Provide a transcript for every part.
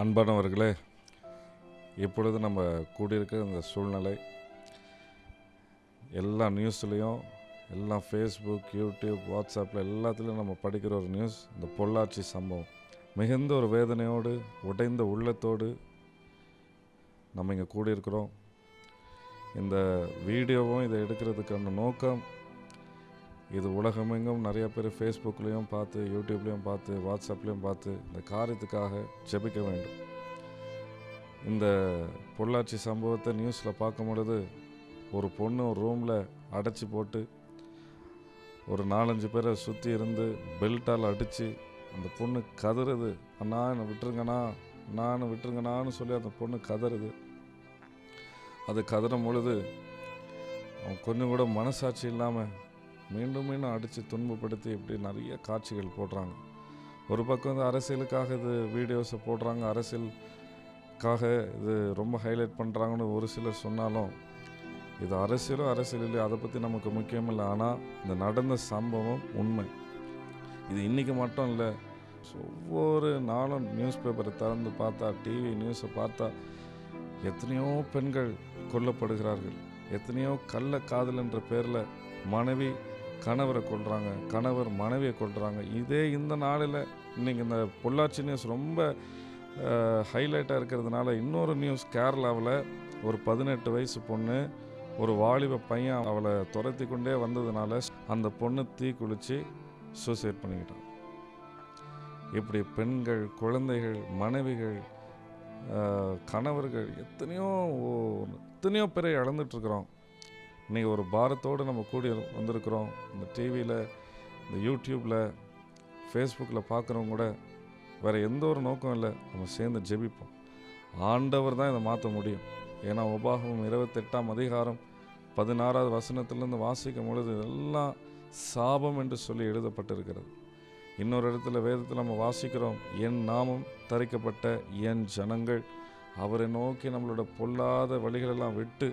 அன்பானவர்களே இப்பொழுது நம்ம கூடியிருக்க இந்த சூழ்நிலை எல்லா நியூஸ்லேயும் எல்லாம் ஃபேஸ்புக் யூடியூப் வாட்ஸ்அப்பில் எல்லாத்துலேயும் நம்ம படிக்கிற ஒரு நியூஸ் இந்த பொள்ளாச்சி சம்பவம். மிகுந்த ஒரு வேதனையோடு உடைந்த உள்ளத்தோடு நம்ம இங்கே கூடியிருக்கிறோம். இந்த வீடியோவும் இதை எடுக்கிறதுக்கான நோக்கம் இது உலகமெங்கும் நிறைய பேர் ஃபேஸ்புக்லேயும் பார்த்து யூடியூப்லேயும் பார்த்து வாட்ஸ்அப்லேயும் பார்த்து இந்த காரியத்துக்காக ஜெபிக்க வேண்டும். இந்த பொள்ளாச்சி சம்பவத்தை நியூஸில் பார்க்கும் பொழுது ஒரு பொண்ணு ஒரு ரூமில் அடைச்சி போட்டு ஒரு நாலஞ்சு பேரை சுற்றி இருந்து பெல்ட்டால் அடித்து அந்த பொண்ணு கதறுது அண்ணா என்னை விட்டுருங்கண்ணா நான் விட்டுருங்கண்ணான்னு சொல்லி அந்த பொண்ணு கதறுது. அது கதறும் பொழுது அவன் கொஞ்சம் கூட மனசாட்சி இல்லாமல் மீண்டும் மீண்டும் அடித்து துன்பப்படுத்தி இப்படி நிறைய காட்சிகள் போடுறாங்க. ஒரு பக்கம் வந்து அரசியலுக்காக இது வீடியோஸை போடுறாங்க. அரசியலுக்காக இது ரொம்ப ஹைலைட் பண்ணுறாங்கன்னு ஒரு சிலர் சொன்னாலும் இது அரசியலோ அரசியல் இல்லையோ அதை பற்றி நமக்கு முக்கியமில்லை ஆனால் இந்த நடந்த சம்பவம் உண்மை. இது இன்றைக்கி மட்டும் இல்லை. ஒவ்வொரு நாளும் நியூஸ் பேப்பரை திறந்து பார்த்தா டிவி நியூஸை பார்த்தா எத்தனையோ பெண்கள் கொல்லப்படுகிறார்கள். எத்தனையோ கள்ள காதல் என்ற பேரில் மனைவி கணவரை கொள்கிறாங்க கணவர் மனைவியை கொள்கிறாங்க இதே இந்த நாளில் இன்றைக்கி இந்த பொள்ளாச்சி நியூஸ் ரொம்ப ஹைலைட்டாக இருக்கிறதுனால இன்னொரு நியூஸ் கேரளாவில் ஒரு பதினெட்டு வயசு பொண்ணு ஒரு வாலிப பையன் அவளை துரத்தி கொண்டே வந்ததுனால அந்த பொண்ணு தீ குளித்து சூசைட் பண்ணிக்கிட்டான். இப்படி பெண்கள் குழந்தைகள் மனைவிகள் கணவர்கள் எத்தனையோ ஓ- எத்தனையோ பேரை இழந்துட்டுருக்குறோம் இன்றைக்கி ஒரு பாரத்தோடு நம்ம கூடி வந்திருக்கிறோம். இந்த டிவியில் இந்த யூடியூப்பில் ஃபேஸ்புக்கில் பார்க்குறவங்க கூட வேறு எந்த ஒரு நோக்கம் இல்லை. நம்ம சேர்ந்து ஜெபிப்போம். ஆண்டவர் தான் இதை மாற்ற முடியும். ஏன்னா உபாகம் இருபத்தெட்டாம் அதிகாரம் பதினாறாவது வசனத்திலேருந்து வாசிக்கும் பொழுது இதெல்லாம் சாபம் என்று சொல்லி எழுதப்பட்டிருக்கிறது. இன்னொரு இடத்துல வேதத்தில் நம்ம வாசிக்கிறோம் என் நாமம் தரிக்கப்பட்ட என் ஜனங்கள் அவரை நோக்கி நம்மளோட பொல்லாத வழிகளெல்லாம் விட்டு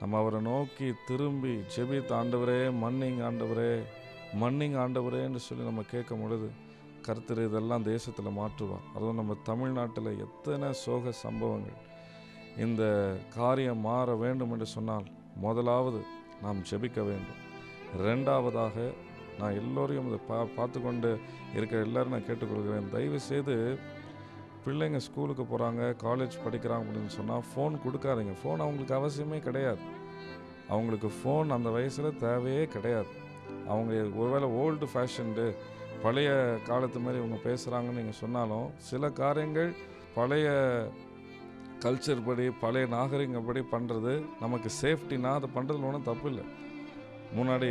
நம்ம அவரை நோக்கி திரும்பி ஜெபித் ஆண்டவரே மன்னிங் ஆண்டவரே மன்னிங் ஆண்டவரேன்னு சொல்லி நம்ம கேட்கும் பொழுது கர்த்தர் இதெல்லாம் தேசத்தில் மாற்றுவார். அதுவும் நம்ம தமிழ்நாட்டில் எத்தனை சோக சம்பவங்கள். இந்த காரியம் மாற வேண்டும் என்று சொன்னால் முதலாவது நாம் ஜெபிக்க வேண்டும். ரெண்டாவதாக நான் எல்லோரையும் இதை பா பார்த்து கொண்டு இருக்கிற எல்லோரும் நான் கேட்டுக்கொள்கிறேன். தயவு செய்து பிள்ளைங்க ஸ்கூலுக்கு போகிறாங்க காலேஜ் படிக்கிறாங்க அப்படின்னு சொன்னால் ஃபோன் கொடுக்காதீங்க. ஃபோன் அவங்களுக்கு அவசியமே கிடையாது. அவங்களுக்கு ஃபோன் அந்த வயசில் தேவையே கிடையாது. அவங்க ஒருவேளை ஓல்டு ஃபேஷன்டு பழைய காலத்து மாதிரி இவங்க பேசுகிறாங்கன்னு நீங்கள் சொன்னாலும் சில காரியங்கள் பழைய கல்ச்சர் படி பழைய நாகரிகப்படி பண்ணுறது நமக்கு சேஃப்டினா அதை பண்ணுறதுல ஒன்றும் தப்பு இல்லை. முன்னாடி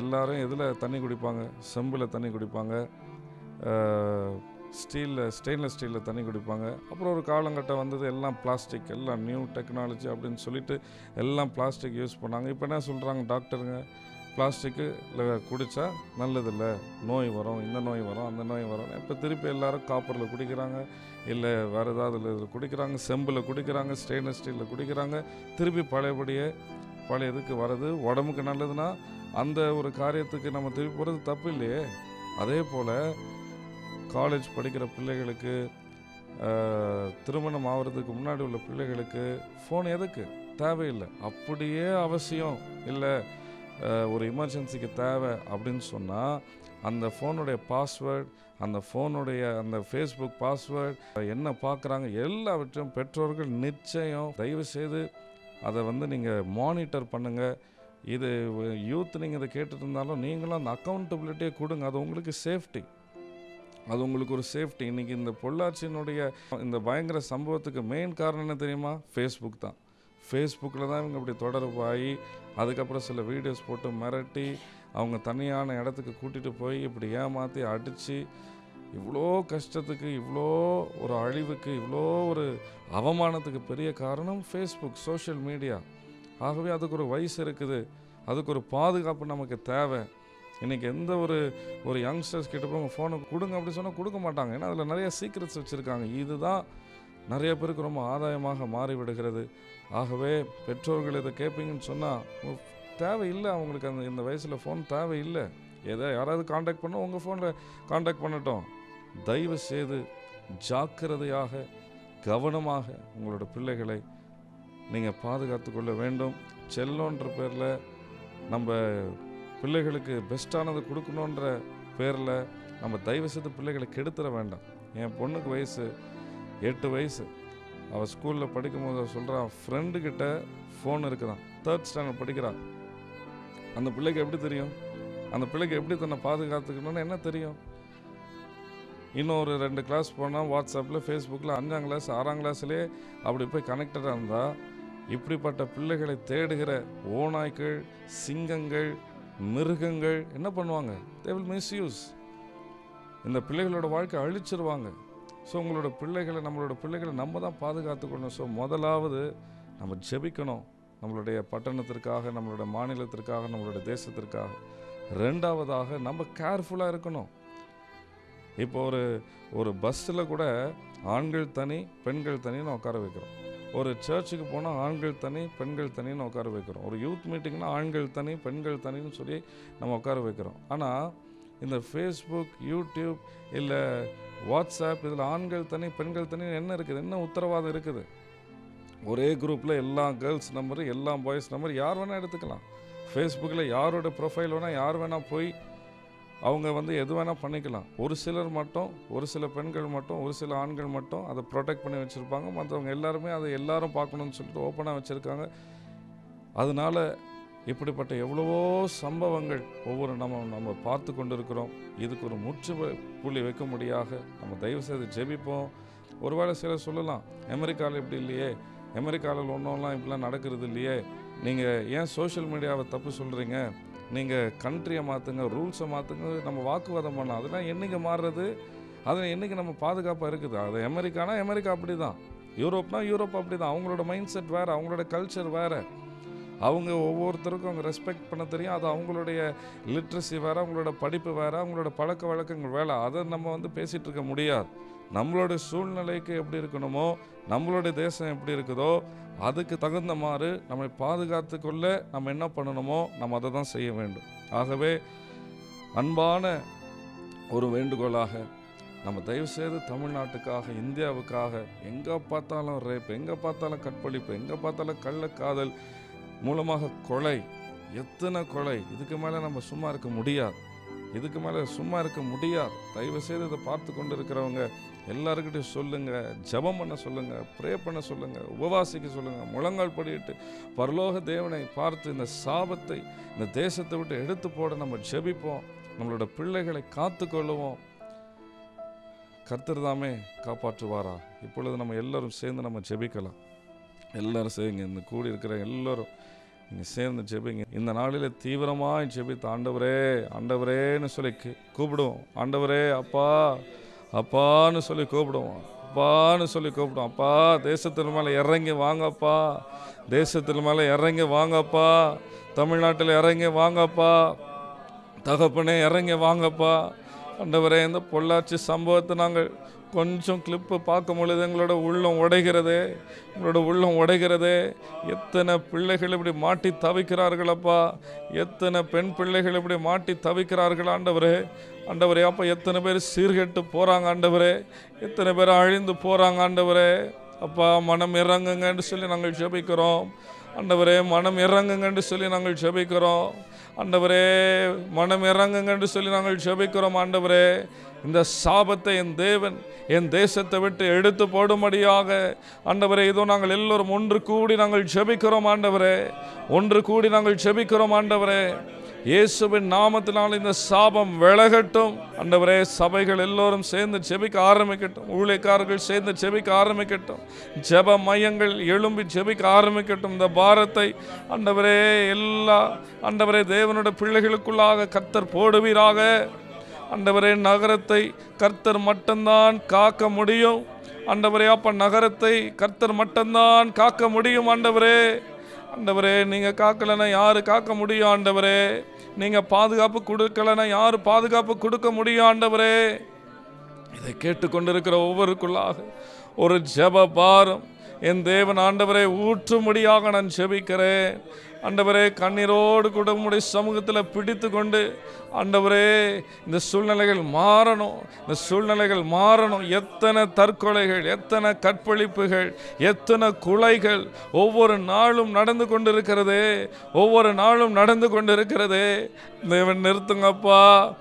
எல்லாரும் எதில் தண்ணி குடிப்பாங்க? செம்பில் தண்ணி குடிப்பாங்க. ஸ்டீலில் ஸ்டெயின்லெஸ் ஸ்டீலில் தண்ணி குடிப்பாங்க. அப்புறம் ஒரு காலங்கட்டம் வந்தது எல்லாம் பிளாஸ்டிக் எல்லாம் நியூ டெக்னாலஜி அப்படின்னு சொல்லிட்டு எல்லாம் பிளாஸ்டிக் யூஸ் பண்ணாங்க. இப்போ என்ன சொல்கிறாங்க டாக்டருங்க? பிளாஸ்டிக்கு குடித்தா நல்லதில்லை. நோய் வரும் இந்த நோய் வரும் அந்த நோய் வரும். இப்போ திருப்பி எல்லோரும் காப்பரில் குடிக்கிறாங்க. இல்லை வேறு ஏதாவது இதில் குடிக்கிறாங்க செம்பில் குடிக்கிறாங்க ஸ்டெயின்லெஸ் ஸ்டீலில் குடிக்கிறாங்க. திருப்பி பழையபடியே பழைய இதுக்கு வர்றது உடம்புக்கு நல்லதுன்னா அந்த ஒரு காரியத்துக்கு நம்ம திருப்பி போகிறது தப்பு இல்லையே. அதே போல் காலேஜ் படிக்கிற பிள்ளைகளுக்கு திருமணம் ஆகிறதுக்கு முன்னாடி உள்ள பிள்ளைகளுக்கு ஃபோன் எதுக்கு? தேவையில்லை. அப்படியே அவசியம் இல்லை. ஒரு எமர்ஜென்சிக்கு தேவை அப்படின்னு சொன்னால் அந்த ஃபோனுடைய பாஸ்வேர்ட் அந்த ஃபோனுடைய அந்த ஃபேஸ்புக் பாஸ்வேர்ட் என்ன பார்க்குறாங்க எல்லாவற்றையும் பெற்றோர்கள் நிச்சயம் தயவு செய்து அதை வந்து நீங்கள் மானிட்டர் பண்ணுங்கள் இது யூத் நீங்கள் இதை கேட்டுட்டு இருந்தாலும் நீங்களும் அந்த அக்கௌண்டபிலிட்டியை கொடுங்க. அது உங்களுக்கு சேஃப்டி அது உங்களுக்கு ஒரு சேஃப்டி இன்றைக்கி இந்த பொள்ளாச்சியினுடைய இந்த பயங்கர சம்பவத்துக்கு மெயின் காரணம் என்ன தெரியுமா? ஃபேஸ்புக் தான். ஃபேஸ்புக்கில் தான் இவங்க இப்படி தொடர்பு ஆகி அதுக்கப்புறம் சில வீடியோஸ் போட்டு மிரட்டி அவங்க தனியான இடத்துக்கு கூட்டிகிட்டு போய் இப்படி ஏமாற்றி அடித்து இவ்வளோ கஷ்டத்துக்கு இவ்வளோ ஒரு அழிவுக்கு இவ்வளோ ஒரு அவமானத்துக்கு பெரிய காரணம் ஃபேஸ்புக் சோஷியல் மீடியா ஆகவே அதுக்கு ஒரு வயசு இருக்குது. அதுக்கு ஒரு பாதுகாப்பு நமக்கு தேவை. இன்றைக்கி எந்த ஒரு ஒரு யங்ஸ்டர்ஸ் கிட்ட போய் உங்கள் ஃபோனை கொடுங்க அப்படி சொன்னால் கொடுக்க மாட்டாங்க. ஏன்னா அதில் நிறைய சீக்ரெட்ஸ் வச்சுருக்காங்க. இதுதான் நிறைய பேருக்கு ரொம்ப ஆதாயமாக மாறிவிடுகிறது. ஆகவே பெற்றோர்கள் இதை கேட்பீங்கன்னு சொன்னால் தேவையில்லை அவங்களுக்கு அந்த இந்த வயசில் ஃபோன் தேவையில்லை. ஏதோ யாராவது காண்டாக்ட் பண்ணால் உங்கள் ஃபோனில் காண்டாக்ட் பண்ணட்டும். தயவு செய்து ஜாக்கிரதையாக கவனமாக உங்களோட பிள்ளைகளை நீங்கள் பாதுகாத்து கொள்ள வேண்டும். செல்லோன்ற பேரில் நம்ம பிள்ளைகளுக்கு பெஸ்ட்டானது கொடுக்கணுன்ற பேரில் நம்ம தயவு செய்து பிள்ளைகளை கெடுத்துட வேண்டாம். என் பொண்ணுக்கு வயசு எட்டு வயசு. அவள் ஸ்கூலில் படிக்கும்போது சொல்கிறான் ஃப்ரெண்டுக்கிட்ட ஃபோன் இருக்குதான். தேர்ட் ஸ்டாண்டர்ட் படிக்கிறான். அந்த பிள்ளைக்கு எப்படி தெரியும்? அந்த பிள்ளைக்கு எப்படி தன்னை பாதுகாத்துக்கணும்னு என்ன தெரியும்? இன்னும் ஒரு ரெண்டு கிளாஸ் போனால் வாட்ஸ்அப்பில் ஃபேஸ்புக்கில் அஞ்சாம் கிளாஸ் ஆறாம் கிளாஸ்லேயே அப்படி போய் கனெக்டடாக இருந்தால் இப்படிப்பட்ட பிள்ளைகளை தேடுகிற ஓநாய்கள் சிங்கங்கள் மிருகங்கள் என்ன பண்ணுவாங்க? தே வில் மிஸ்யூஸ் இந்த பிள்ளைகளோட வாழ்க்கை அழிச்சிருவாங்க. ஸோ உங்களோட பிள்ளைகளை நம்மளோட பிள்ளைகளை நம்ம தான் பாதுகாத்துக்கணும். ஸோ முதலாவது நம்ம ஜெபிக்கணும். நம்மளுடைய பட்டணத்திற்காக நம்மளோட மாநிலத்திற்காக நம்மளோட தேசத்திற்காக. ரெண்டாவதாக நம்ம கேர்ஃபுல்லாக இருக்கணும். இப்போ ஒரு ஒரு பஸ்ஸில் கூட ஆண்கள் தனி பெண்கள் தனின்னு உட்கார வைக்கிறோம். ஒரு சர்ச்சுக்கு போனால் ஆண்கள் தனி பெண்கள் தனின்னு உட்கார வைக்கிறோம். ஒரு யூத் மீட்டிங்னா ஆண்கள் தனி பெண்கள் தனின்னு சொல்லி நம்ம உட்கார வைக்கிறோம். ஆனால் இந்த ஃபேஸ்புக் யூடியூப் இல்லை வாட்ஸ்அப் இதில் ஆண்கள் தனி பெண்கள் தனி என்ன இருக்குது? என்ன உத்தரவாதம் இருக்குது? ஒரே குரூப்பில் எல்லா கேர்ள்ஸ் நம்பரு எல்லா பாய்ஸ் நம்பர் யார் வேணால் எடுத்துக்கலாம். ஃபேஸ்புக்கில் யாரோட ப்ரொஃபைல் வேணால் யார் வேணால் போய் அவங்க வந்து எது வேணால் பண்ணிக்கலாம். ஒரு சிலர் மட்டும் ஒரு சில பெண்கள் மட்டும் ஒரு சில ஆண்கள் மட்டும் அதை ப்ரொடெக்ட் பண்ணி வச்சுருப்பாங்க. மற்றவங்க எல்லாருமே அதை எல்லாரும் பார்க்கணும்னு சொல்லிட்டு ஓப்பனாக வச்சுருக்காங்க. அதனால இப்படிப்பட்ட எவ்வளவோ சம்பவங்கள் ஒவ்வொரு நம்ம நம்ம பார்த்து கொண்டிருக்கிறோம். இதுக்கு ஒரு முற்று புள்ளி வைக்க முடியாக. நம்ம தயவு செய்து ஜெபிப்போம். ஒருவேளை சிலர் சொல்லலாம் அமெரிக்காவில் இப்படி இல்லையே. அமெரிக்காவில் ஒன்றும்லாம் இப்படிலாம் நடக்கிறது இல்லையே. நீங்கள் ஏன் சோஷியல் மீடியாவை தப்பு சொல்கிறீங்க நீங்கள் கண்ட்ரியை மாற்றுங்க ரூல்ஸை மாற்றுங்க நம்ம வாக்குவாதம் பண்ணலாம் அதெல்லாம் என்னைக்கு மாறுறது? அதில் என்னைக்கு நம்ம பாதுகாப்பாக இருக்குது? அது அமெரிக்கானா அமெரிக்கா அப்படி தான் யூரோப்னா யூரோப் அப்படி தான் அவங்களோட மைண்ட் செட் வேறு அவங்களோட கல்ச்சர் வேறு. அவங்க ஒவ்வொருத்தருக்கும் அவங்க ரெஸ்பெக்ட் பண்ண தெரியும். அது அவங்களுடைய லிட்ரஸி வேறு அவங்களோட படிப்பு வேறு அவங்களோட பழக்க வழக்கங்கள் வேலை அதை நம்ம வந்து பேசிகிட்டு இருக்க முடியாது. நம்மளோட சூழ்நிலைக்கு எப்படி இருக்கணுமோ நம்மளுடைய தேசம் எப்படி இருக்குதோ அதுக்கு தகுந்த மாதிரி நம்மை பாதுகாத்து கொள்ள நம்ம என்ன பண்ணணுமோ நம்ம அதை தான் செய்ய வேண்டும். ஆகவே அன்பான ஒரு வேண்டுகோளாக நம்ம தயவு செய்து தமிழ்நாட்டுக்காக இந்தியாவுக்காக எங்கே பார்த்தாலும் ரேப் எங்கே பார்த்தாலும் கற்பழிப்பு எங்கே பார்த்தாலும் கள்ளக்காதல் மூலமாக கொலை எத்தனை கொலை இதுக்கு மேலே நம்ம சும்மா இருக்க முடியாது. இதுக்கு மேலே சும்மா இருக்க முடியாது. தயவு செய்து இதை பார்த்து கொண்டு இருக்கிறவங்க எல்லாருக்கிட்டையும் சொல்லுங்க ஜெபம் பண்ண சொல்லுங்க ப்ரே பண்ண சொல்லுங்க உபவாசிக்க சொல்லுங்க முழங்கால் படியிட்டு பரலோக தேவனை பார்த்து இந்த சாபத்தை இந்த தேசத்தை விட்டு எடுத்து போட நம்ம ஜெபிப்போம். நம்மளோட பிள்ளைகளை காத்துக்கொள்ளுவோம் கர்த்தர் தாமே காப்பாற்றுவாரா? இப்பொழுது நம்ம எல்லாரும் சேர்ந்து நம்ம ஜெபிக்கலாம். எல்லாரும் செய்யுங்க இந்த கூடி இருக்கிற எல்லாரும் நீங்கள் சேர்ந்து ஜெபிங்க. இந்த நாளில் தீவிரமாக ஜெபித்து ஆண்டவரே ஆண்டவரேன்னு சொல்லி கூப்பிடுவோம். ஆண்டவரே அப்பா அப்பான்னு சொல்லி கூப்பிடுவோம். அப்பான்னு சொல்லி கூப்பிடுவோம். அப்பா தேசத்தின் மேலே இறங்கி வாங்கப்பா. தேசத்தின் மேலே இறங்கி வாங்கப்பா. தமிழ்நாட்டில் இறங்கி வாங்கப்பா. தகப்பனே இறங்கி வாங்கப்பா. அண்டவரே இந்த பொள்ளாச்சி சம்பவத்தை நாங்கள் கொஞ்சம் கிளிப்பு பார்க்கும் பொழுது எங்களோட உள்ளம் உடைகிறது. எங்களோட உள்ளம் உடைகிறது. எத்தனை பிள்ளைகள் இப்படி மாட்டி தவிக்கிறார்களப்பா எத்தனை பெண் பிள்ளைகள் இப்படி மாட்டி தவிக்கிறார்கள் ஆண்டவரே. ஆண்டவரே அப்போ எத்தனை பேர் சீர்கெட்டு போகிறாங்க ஆண்டவரே. எத்தனை பேர் அழிந்து போகிறாங்க ஆண்டவரே. அப்பா மனம் இறங்குங்கன்னு சொல்லி நாங்கள் ஜெபிக்கிறோம். அண்டவரே மனம் இறங்குங்கன்னு சொல்லி நாங்கள் ஜெபிக்கிறோம். ஆண்டவரே மனம் இறங்குங்கன்னு சொல்லி நாங்கள் ஜெபிக்கிறோம் ஆண்டவரே. இந்த சாபத்தை என் தேவன் என் தேசத்தை விட்டு எடுத்து போடும்படியாக ஆண்டவரே இதோ நாங்கள் எல்லோரும் ஒன்று கூடி நாங்கள் ஜெபிக்கிறோம் ஆண்டவரே. ஒன்று கூடி நாங்கள் ஜெபிக்கிறோம் ஆண்டவரே. இயேசுவின் நாமத்தினால் இந்த சாபம் விலகட்டும். அண்டவரே சபைகள் எல்லோரும் சேர்ந்து செபிக்க ஆரம்பிக்கட்டும். ஊழியக்காரர்கள் சேர்ந்து செபிக்க ஆரம்பிக்கட்டும். ஜெப மையங்கள் எழும்பி செபிக்க ஆரம்பிக்கட்டும். இந்த பாரத்தை அண்டவரே எல்லா அண்டவரே தேவனுடைய பிள்ளைகளுக்குள்ளாக கத்தர் போடுவீராக. அண்டவரே நகரத்தை கர்த்தர் மட்டும்தான் காக்க முடியும். அண்டவரே அப்ப நகரத்தை கர்த்தர் மட்டும்தான் காக்க முடியும் ஆண்டவரே ஆண்டவரே நீங்கள் காக்கலைன்னா யார் காக்க முடியும் ஆண்டவரே? நீங்கள் பாதுகாப்பு கொடுக்கலைன்னா யார் பாதுகாப்பு கொடுக்க முடியும் ஆண்டவரே? இதை கேட்டுக்கொண்டிருக்கிற ஒவ்வொருக்குள்ளாக ஒரு ஜப பாரம் என் தேவன் ஆண்டவரை ஊற்றும்படியாக நான் செபிக்கிறேன். ஆண்டவரே கண்ணீரோடு கூட சமூகத்தில் பிடித்து கொண்டு ஆண்டவரே இந்த சூழ்நிலைகள் மாறணும். இந்த சூழ்நிலைகள் மாறணும். எத்தனை தற்கொலைகள் எத்தனை கற்பழிப்புகள் எத்தனை குலைகள் ஒவ்வொரு நாளும் நடந்து கொண்டிருக்கிறதே. ஒவ்வொரு நாளும் நடந்து கொண்டிருக்கிறதே. தேவன் நிறுத்துங்கப்பா.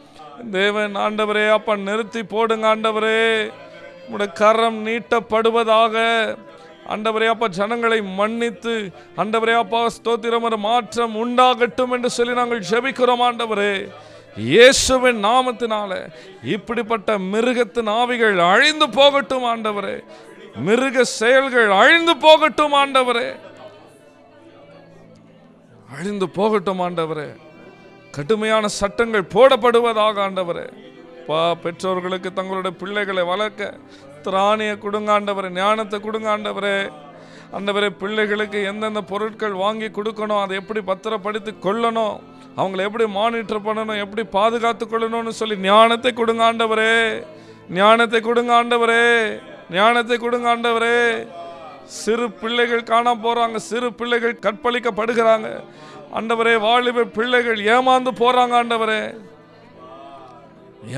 தேவன் ஆண்டவரே அப்பா நிறுத்தி போடுங்க ஆண்டவரே. உம்முடைய கரம் நீட்டப்படுவதாக ஆண்டவரே அப்பா ஜனங்களை மன்னித்து ஆண்டவரே அப்பா ஸ்தோத்திரம் ஒரு மாற்றம் உண்டாகட்டும் என்று சொல்லி நாங்கள் ஜெபிக்கிறோம் ஆண்டவரே. இயேசுவின் நாமத்தினால இப்படிப்பட்ட மிருகத்தின் ஆவிகள் அழிந்து போகட்டும் ஆண்டவரே. மிருக செயல்கள் அழிந்து போகட்டும் ஆண்டவரே. அழிந்து போகட்டும் ஆண்டவரே. கடுமையான சட்டங்கள் போடப்படுவதாக ஆண்டவரே. பா பெற்றோர்களுக்கு தங்களுடைய பிள்ளைகளை வளர்க்க திராணியை கொடுங்க ஆண்டவரே ஞானத்தை கொடுங்க ஆண்டவரே. ஆண்டவரே பிள்ளைகளுக்கு எந்தெந்த பொருட்கள் வாங்கி கொடுக்கணும் அதை எப்படி பத்திரப்படுத்தி கொள்ளணும் அவங்கள எப்படி மானிட்டர் பண்ணணும் எப்படி பாதுகாத்து கொள்ளணும்னு சொல்லி ஞானத்தை கொடுங்க ஆண்டவரே. ஞானத்தை கொடுங்க ஆண்டவரே. ஞானத்தை கொடுங்க ஆண்டவரே. சிறு பிள்ளைகள் காணாம போறாங்க சிறு பிள்ளைகள் கற்பழிக்கப்படுகிறாங்க. ஆண்டவரே வாலிப பிள்ளைகள் ஏமாந்து போறாங்க ஆண்டவரே.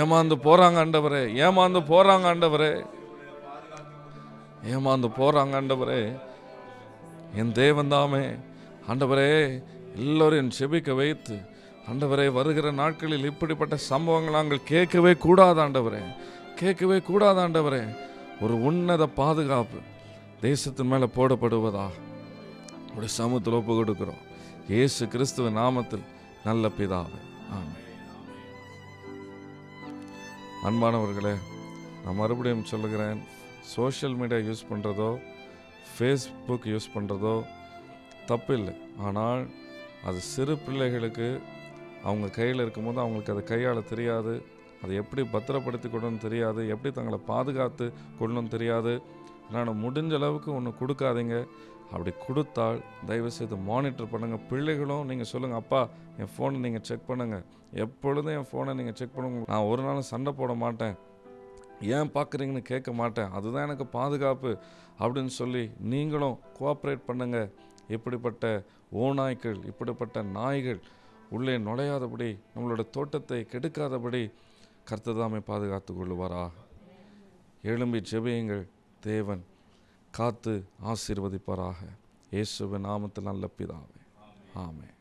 ஏமாந்து போறாங்க ஆண்டவரே ஏமாந்து போறாங்க ஆண்டவரே. ஏமாந்து போகிறாங்க ஆண்டவரே. என் தேவன் தாமே. ஆண்டவரே எல்லோரையும் செபிக்க வைத்து ஆண்டவரே வருகிற நாட்களில் இப்படிப்பட்ட சம்பவங்கள் நாங்கள் கேட்கவே கூடாது ஆண்டவரே. கேட்கவே கூடாது ஆண்டவரே. ஒரு உன்னத பாதுகாப்பு தேசத்தின் மேலே போடப்படுவதா? உடைய சமூகத்தில் ஒப்பு கொடுக்கிறோம். இயேசு கிறிஸ்துவ நாமத்தில் நல்ல பிதாவே. ஆமென். அன்பானவர்களே நான் மறுபடியும் சொல்லுகிறேன். சோஷியல் மீடியா யூஸ் பண்ணுறதோ ஃபேஸ்புக் யூஸ் பண்ணுறதோ தப்பில்லை. ஆனால் அது சிறு பிள்ளைகளுக்கு அவங்க கையில் இருக்கும்போது அவங்களுக்கு அதை கையாள தெரியாது. அதை எப்படி பத்திரப்படுத்தி கொள்ளணும் தெரியாது. எப்படி தங்களை பாதுகாத்து கொள்ளணும் தெரியாது. நான் முடிஞ்ச அளவுக்கு ஒன்று கொடுக்காதீங்க. அப்படி கொடுத்தால் தயவு செய்து மானிட்டர் பண்ணுங்கள் பிள்ளைகளும் நீங்கள் சொல்லுங்கள் அப்பா என் ஃபோனை நீங்கள் செக் பண்ணுங்கள் எப்பொழுதும் என் ஃபோனை நீங்கள் செக் பண்ணுங்க. நான் ஒரு நாளும் சண்டை போட மாட்டேன். ஏன் பார்க்குறீங்கன்னு கேட்க மாட்டேன். அதுதான் எனக்கு பாதுகாப்பு அப்படின்னு சொல்லி நீங்களும் கோஆப்ரேட் பண்ணுங்கள் இப்படிப்பட்ட ஓநாய்கள் இப்படிப்பட்ட நாய்கள் உள்ளே நுழையாதபடி நம்மளோட தோட்டத்தை கெடுக்காதபடி கர்த்ததாமை பாதுகாத்து கொள்ளுவாரா? எழும்பி ஜெபியுங்கள். தேவன் காத்து ஆசீர்வதிப்பாராக. இயேசுவின் நாமத்தில் நல்ல பிதாவே. ஆமே